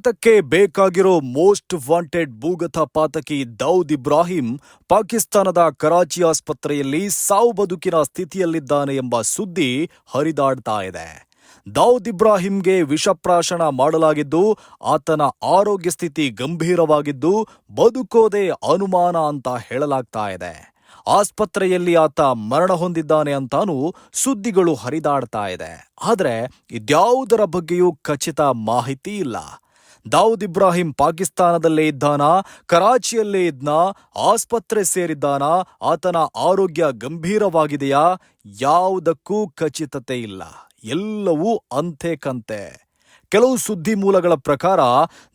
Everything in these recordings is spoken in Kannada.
ಭಾರತಕ್ಕೆ ಬೇಕಾಗಿರೋ ಮೋಸ್ಟ್ ವಾಂಟೆಡ್ ಭೂಗತ ಪಾತಕಿ ದೌದ್ ಇಬ್ರಾಹಿಂ ಪಾಕಿಸ್ತಾನದ ಕರಾಚಿ ಆಸ್ಪತ್ರೆಯಲ್ಲಿ ಸಾವು ಬದುಕಿನ ಸ್ಥಿತಿಯಲ್ಲಿದ್ದಾನೆ ಎಂಬ ಸುದ್ದಿ ಹರಿದಾಡ್ತಾ ಇದೆ. ದೌದ್ ಇಬ್ರಾಹಿಂಗೆ ವಿಷಪ್ರಾಶನ ಮಾಡಲಾಗಿದ್ದು, ಆತನ ಆರೋಗ್ಯ ಸ್ಥಿತಿ ಗಂಭೀರವಾಗಿದ್ದು, ಬದುಕೋದೇ ಅನುಮಾನ ಅಂತ ಹೇಳಲಾಗ್ತಾ ಇದೆ. ಆಸ್ಪತ್ರೆಯಲ್ಲಿ ಆತ ಮರಣ ಹೊಂದಿದ್ದಾನೆ ಅಂತಾನೂ ಸುದ್ದಿಗಳು ಹರಿದಾಡ್ತಾ ಇದೆ. ಆದರೆ ಇದ್ಯಾವುದರ ಬಗ್ಗೆಯೂ ಖಚಿತ ಮಾಹಿತಿ ಇಲ್ಲ. ದಾವೂದ್ ಇಬ್ರಾಹಿಂ ಪಾಕಿಸ್ತಾನದಲ್ಲೇ ಇದ್ದಾನ? ಕರಾಚಿಯಲ್ಲೇ ಇದ್ನ? ಆಸ್ಪತ್ರೆ ಸೇರಿದ್ದಾನ? ಆತನ ಆರೋಗ್ಯ ಗಂಭೀರವಾಗಿದೆಯಾ? ಯಾವುದಕ್ಕೂ ಖಚಿತತೆ ಇಲ್ಲ. ಎಲ್ಲವೂ ಅಂತೆ ಕಂತೆ. ಕೆಲವು ಸುದ್ದಿ ಮೂಲಗಳ ಪ್ರಕಾರ,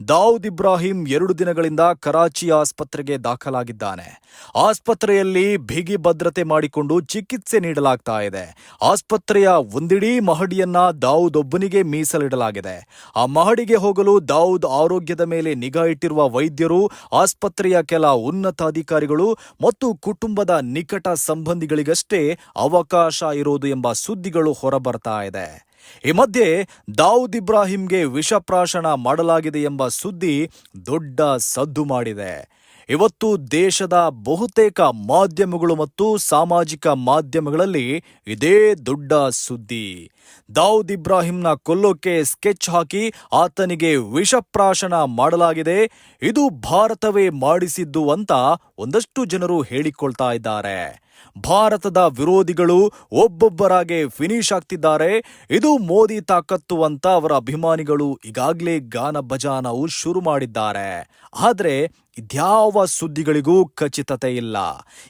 ದಾವೂದ್ ಇಬ್ರಾಹಿಂ ಎರಡು ದಿನಗಳಿಂದ ಕರಾಚಿ ಆಸ್ಪತ್ರೆಗೆ ದಾಖಲಾಗಿದ್ದಾನೆ. ಆಸ್ಪತ್ರೆಯಲ್ಲಿ ಬಿಗಿ ಭದ್ರತೆ ಮಾಡಿಕೊಂಡು ಚಿಕಿತ್ಸೆ ನೀಡಲಾಗ್ತಾ ಇದೆ. ಆಸ್ಪತ್ರೆಯ ಒಂದಿಡೀ ಮಹಡಿಯನ್ನ ದಾವೂದ್ ಒಬ್ಬನಿಗೆ ಮೀಸಲಿಡಲಾಗಿದೆ. ಆ ಮಹಡಿಗೆ ಹೋಗಲು ದಾವೂದ್ ಆರೋಗ್ಯದ ಮೇಲೆ ನಿಗಾ ಇಟ್ಟಿರುವ ವೈದ್ಯರು, ಆಸ್ಪತ್ರೆಯ ಕೆಲ ಉನ್ನತ ಅಧಿಕಾರಿಗಳು ಮತ್ತು ಕುಟುಂಬದ ನಿಕಟ ಸಂಬಂಧಿಗಳಿಗಷ್ಟೇ ಅವಕಾಶ ಇರೋದು ಎಂಬ ಸುದ್ದಿಗಳು ಹೊರಬರ್ತಾ ಇದೆ. ಈ ಮಧ್ಯೆ ದಾವೂದ್ ಇಬ್ರಾಹಿಂಗೆ ವಿಷಪ್ರಾಶನ ಮಾಡಲಾಗಿದೆ ಎಂಬ ಸುದ್ದಿ ದೊಡ್ಡ ಸದ್ದು ಮಾಡಿದೆ. ಇವತ್ತು ದೇಶದ ಬಹುತೇಕ ಮಾಧ್ಯಮಗಳು ಮತ್ತು ಸಾಮಾಜಿಕ ಮಾಧ್ಯಮಗಳಲ್ಲಿ ಇದೇ ದೊಡ್ಡ ಸುದ್ದಿ. ದಾವೂದ್ ಇಬ್ರಾಹಿಂನ ಕೊಲ್ಲೋಕೆ ಸ್ಕೆಚ್ ಹಾಕಿ ಆತನಿಗೆ ವಿಷಪ್ರಾಶನ ಮಾಡಲಾಗಿದೆ. ಇದು ಭಾರತವೇ ಮಾಡಿಸಿದ್ದು ಅಂತ ಒಂದಷ್ಟು ಜನರು ಹೇಳಿಕೊಳ್ತಾ ಇದ್ದಾರೆ. ಭಾರತದ ವಿರೋಧಿಗಳು ಒಬ್ಬೊಬ್ಬರಾಗೆ ಫಿನಿಶ್ ಆಗ್ತಿದ್ದಾರೆ. ಇದು ಮೋದಿ ತಾಕತ್ತು ಅಂತ ಅವರ ಅಭಿಮಾನಿಗಳು ಈಗಾಗಲೇ ಗಾನ ಭಜಾನವು ಶುರು ಮಾಡಿದ್ದಾರೆ. ಆದರೆ ಇದ್ಯಾವ ಸುದ್ದಿಗಳಿಗೂ ಖಚಿತತೆ ಇಲ್ಲ.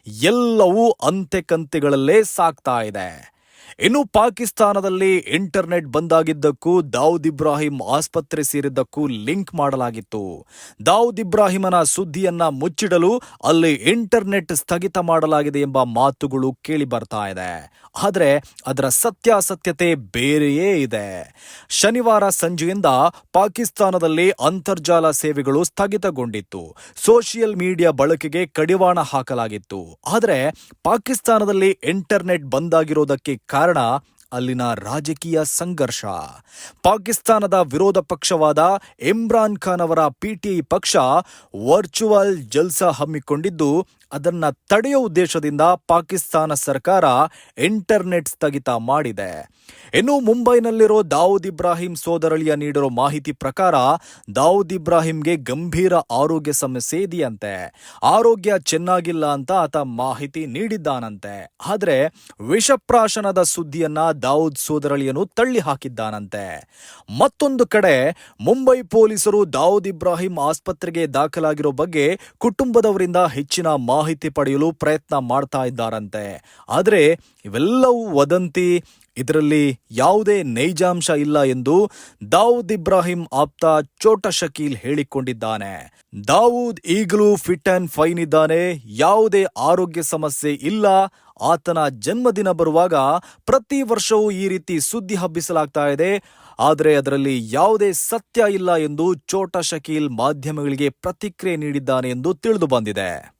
ಎಲ್ಲವೂ ಅಂತೆ ಕಂತೆಗಳಲ್ಲೇ ಸಾಕ್ತಾ ಇದೆ. ಇನ್ನು ಪಾಕಿಸ್ತಾನದಲ್ಲಿ ಇಂಟರ್ನೆಟ್ ಬಂದಾಗಿದ್ದಕ್ಕೂ ದಾವೂದ್ ಇಬ್ರಾಹಿಂ ಆಸ್ಪತ್ರೆ ಸೇರಿದ್ದಕ್ಕೂ ಲಿಂಕ್ ಮಾಡಲಾಗಿತ್ತು. ದಾವೂದ್ ಇಬ್ರಾಹಿಮನ ಸುದ್ದಿಯನ್ನ ಮುಚ್ಚಿಡಲು ಅಲ್ಲಿ ಇಂಟರ್ನೆಟ್ ಸ್ಥಗಿತ ಮಾಡಲಾಗಿದೆ ಎಂಬ ಮಾತುಗಳು ಕೇಳಿ ಬರ್ತಾ ಇದೆ. ಆದರೆ ಅದರ ಸತ್ಯಾಸತ್ಯತೆ ಬೇರೆಯೇ ಇದೆ. ಶನಿವಾರ ಸಂಜೆಯಿಂದ ಪಾಕಿಸ್ತಾನದಲ್ಲಿ ಅಂತರ್ಜಾಲ ಸೇವೆಗಳು ಸ್ಥಗಿತಗೊಂಡಿತ್ತು. ಸೋಷಿಯಲ್ ಮೀಡಿಯಾ ಬಳಕೆಗೆ ಕಡಿವಾಣ ಹಾಕಲಾಗಿತ್ತು. ಆದರೆ ಪಾಕಿಸ್ತಾನದಲ್ಲಿ ಇಂಟರ್ನೆಟ್ ಬಂದಾಗಿರೋದಕ್ಕೆ ಕಾರಣ ಅಲ್ಲಿನ ರಾಜಕೀಯ ಸಂಘರ್ಷ. ಪಾಕಿಸ್ತಾನದ ವಿರೋಧ ಪಕ್ಷವಾದ ಇಮ್ರಾನ್ ಖಾನ್ ಅವರ ಪಿಟಿಐ ಪಕ್ಷ ವರ್ಚುವಲ್ ಜಲ್ಸಾ ಹಮ್ಮಿಕೊಂಡಿದ್ದು ಅದನ್ನ ತಡೆಯೋ ಉದ್ದೇಶದಿಂದ ಪಾಕಿಸ್ತಾನ ಸರ್ಕಾರ ಇಂಟರ್ನೆಟ್ ಸ್ಥಗಿತ ಮಾಡಿದೆ. ಇನ್ನು ಮುಂಬೈನಲ್ಲಿರೋ ದಾವೂದ್ ಇಬ್ರಾಹಿಂ ಸೋದರಳಿಯ ನೀಡಿರೋ ಮಾಹಿತಿ ಪ್ರಕಾರ ದಾವೂದ್ ಇಬ್ರಾಹಿಂಗೆ ಗಂಭೀರ ಆರೋಗ್ಯ ಸಮಸ್ಯೆ ಇದೆಯಂತೆ. ಆರೋಗ್ಯ ಚೆನ್ನಾಗಿಲ್ಲ ಅಂತ ಆತ ಮಾಹಿತಿ ನೀಡಿದ್ದಾನಂತೆ. ಆದ್ರೆ ವಿಷಪ್ರಾಶನದ ಸುದ್ದಿಯನ್ನ ದಾವೂದ್ ಸೋದರಳಿಯನು ತಳ್ಳಿ ಹಾಕಿದ್ದಾನಂತೆ. ಮತ್ತೊಂದು ಕಡೆ ಮುಂಬೈ ಪೊಲೀಸರು ದಾವೂದ್ ಇಬ್ರಾಹಿಂ ಆಸ್ಪತ್ರೆಗೆ ದಾಖಲಾಗಿರೋ ಬಗ್ಗೆ ಕುಟುಂಬದವರಿಂದ ಹೆಚ್ಚಿನ ಮಾಹಿತಿ ಪಡೆಯಲು ಪ್ರಯತ್ನ ಮಾಡ್ತಾ ಇದ್ದಾರಂತೆ. ಆದರೆ ಇವೆಲ್ಲವೂ ವದಂತಿ. ಇದರಲ್ಲಿ ಯಾವುದೇ ನೈಜಾಂಶ ಇಲ್ಲ ಎಂದು ದಾವೂದ್ ಇಬ್ರಾಹಿಂ ಆಪ್ತ ಚೋಟ ಶಕೀಲ್ ಹೇಳಿಕೊಂಡಿದ್ದಾನೆ. ದಾವೂದ್ ಈಗಲೂ ಫಿಟ್ ಅಂಡ್ ಫೈನ್ ಇದ್ದಾನೆ. ಯಾವುದೇ ಆರೋಗ್ಯ ಸಮಸ್ಯೆ ಇಲ್ಲ. ಆತನ ಜನ್ಮದಿನ ಬರುವಾಗ ಪ್ರತಿ ವರ್ಷವೂ ಈ ರೀತಿ ಸುದ್ದಿ ಹಬ್ಬಿಸಲಾಗ್ತಾ ಇದೆ. ಆದರೆ ಅದರಲ್ಲಿ ಯಾವುದೇ ಸತ್ಯ ಇಲ್ಲ ಎಂದು ಚೋಟ ಶಕೀಲ್ ಮಾಧ್ಯಮಗಳಿಗೆ ಪ್ರತಿಕ್ರಿಯೆ ನೀಡಿದ್ದಾನೆ ಎಂದು ತಿಳಿದು ಬಂದಿದೆ.